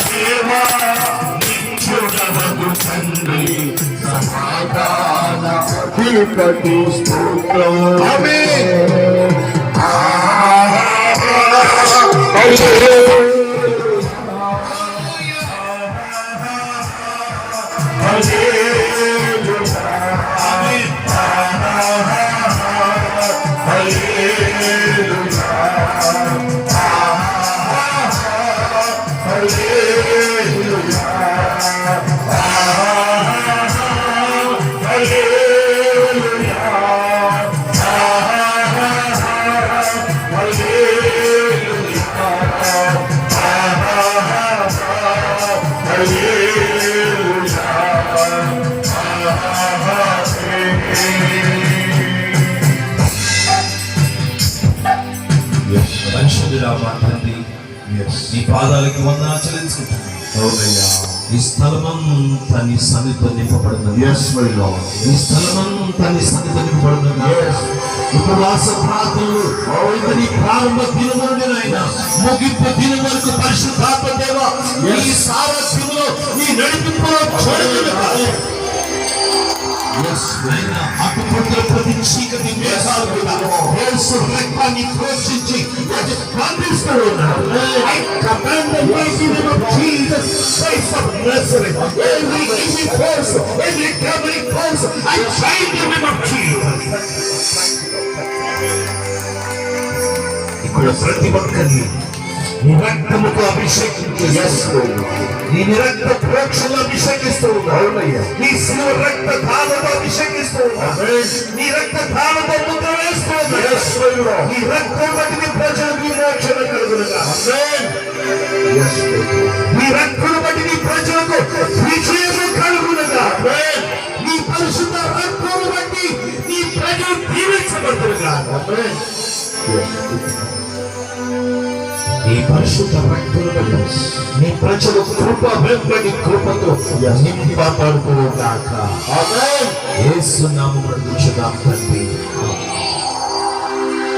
సేవ నిచ్చుడవను తండ్రి సమాధాన trabalho para construção. Amém! Amém. నీ పాదాలకి వందనా చెల్లించుకుంటున్నాను. ఈ స్థలమంతా నీ సన్నిధితో నింపబడినది. ఈ స్థలమంతా నీ సన్నిధితో నింపబడినది ఉపవాస ప్రార్థనలు నీ ప్రారంభ ముగింపు దినం వరకు పరిశుద్ధాత్మ దేవ ఈ సారథ్యంలో నీ నడిపింపులో చూడగలగాలి అటుపట్ల ప్రతి చీకటి వేషాలు కూడా యేసు రక్తాన్ని ఘోషించి అది ఖండిస్తూ ఉన్నారు I command the mighty name of Jesus Christ of Nazareth every evil force every demonic force I bind the name of Jesus ఇక్కడ ప్రతి ఒక్కరిని నీ రక్తముతో అభిషేకించు నీ రక్త ప్రోక్షలు అభిషేకిస్తూ ఉన్నావు. నీ శివ రక్త ధారతో అభిషేకిస్తూ నీ రక్త ధారతో ముద్ర వేస్తూ నీ రక్తం బట్టి ప్రజలకు విమోచన కలుగునుగా. నీ రక్తం బట్టి నీ ప్రజలకు విజయము కలుగునుగా. నీ పరిశుద్ధ రక్తం బట్టి నీ ప్రజలు దీవించబడుతుగా నీ పరిశుద్ధ రక్తులు బట్టి నీ ప్రజలు కృప వెంబడి కృపతో నింపబడుతూ గాక. యేసు నామమున తండ్రి.